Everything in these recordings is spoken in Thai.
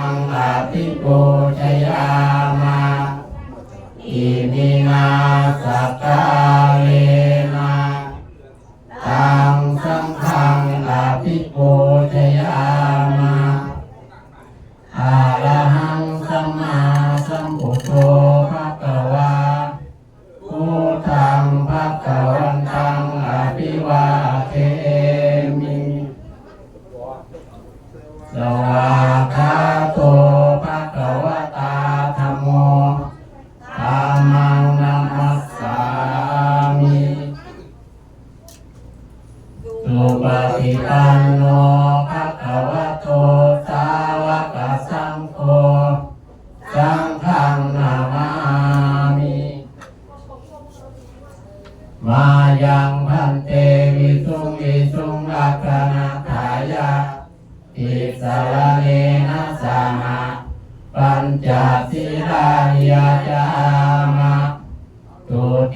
อังอาภิปูชยามาอิมินาสักกาเลนะตังสังฆังอาภิปูชยา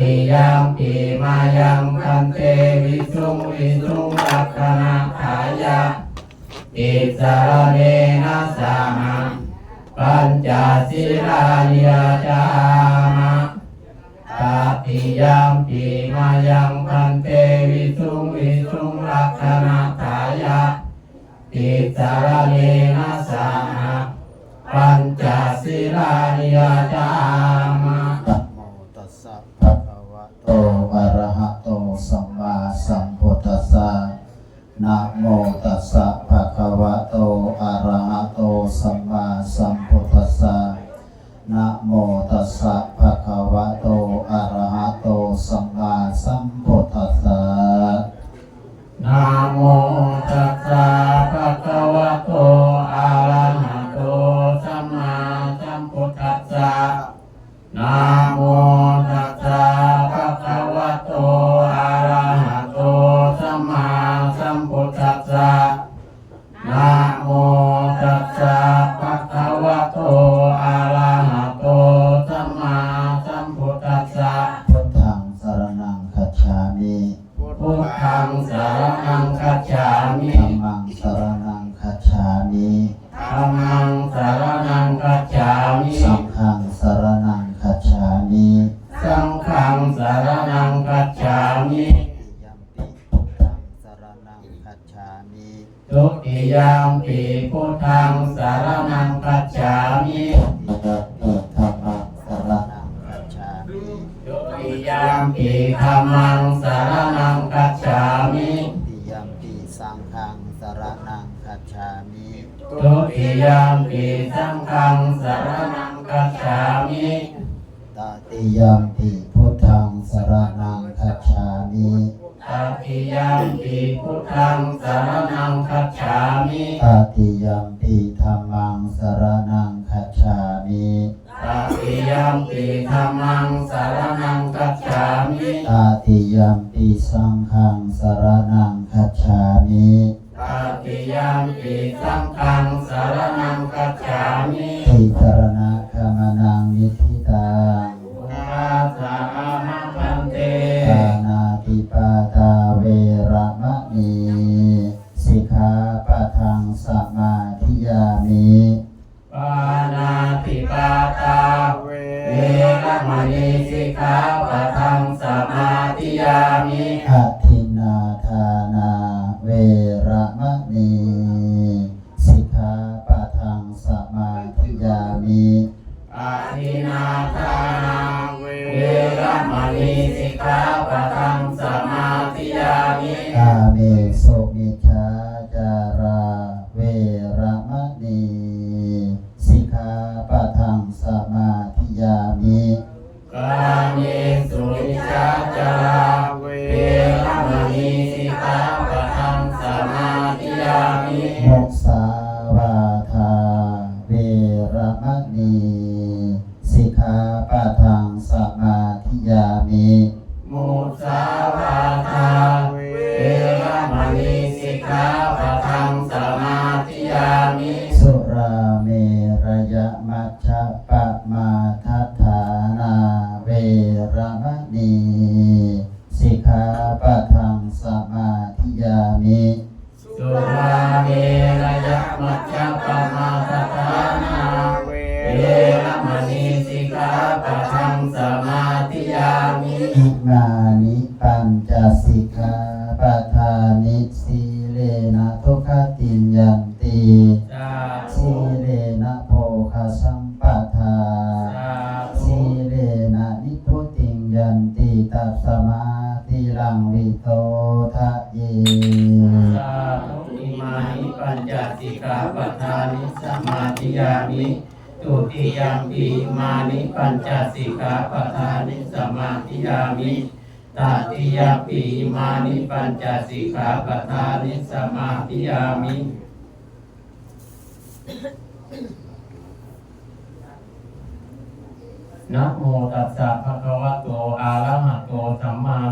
ติยามปีมายังคันเตวิสุงวิสุงรักนาขายะอิสระเนนะสหะปัญจศีลานิยจามะตาติยามปีมายังพันเตวิสุงวิสุงรักขณาถายะติสารเนนะสาหะปัญจศีลานิยจามะ นะโมตัสสะ พุทธังสารนังคัจฉามิธัมมังสารณังคัจฉามิธรรมังสาร ฆังสรณังคัจฉามิทุติยามปีสังฆังสารนังคัจฉามิตติยัมปิพุทธังสรณังคัจฉามิตติยามปีพุทธังสารนังคัจฉามิตติยัมปิธัมมังสรณังคัจฉามิตติยามปีธัมมังสารนังคัจฉามิตติยัมปิสังฆังสรณัง คัจฉามิตติยามปีสังฆังสารนังคัจฉามิทิสรณะขมนังนิธิตังอุราสามังพันเตปานาติปาตาเวระมะนีสิกขาปะทังสมาธิยามิปานาติปาตาเวรมณีสิกขาปะทังสมาธิยามิ สิกขาปะทังสมาธิยามิกาเมสุมิชาจาราเวระมะนีสิกขาปะทังสมาธิยามิกาเมสุนิชาจาราเวรมณีสิกขาปะทังสมาธิยามิมุสาวาทาเวระมะนีสิกขาปะทังสมาธิยามิ มุสาวาทาเวรมณีสิกขาปะทังสมาธิยามิสุราเมรยะมัชฌะปะมาทัฏฐานาเวรมะนีสิกขาปะิกขาปะทานิสีเลนะทุกขติยันตีสีเลนะโพคสัมปทาสีเลนะนิพุติยันตีตัสมาติลังวิโตทะเยสาธุมานิปัญจสิกขาปทานิสมาธิยามิตุติยังปีมานิปัญจสิกขาปทานิสมาธิยามิ ตติยปีมานิปัญจสิกขาปทานิสมาธิยามินะโมตัสสะภะคะวะโตอะระหะโตสัมมา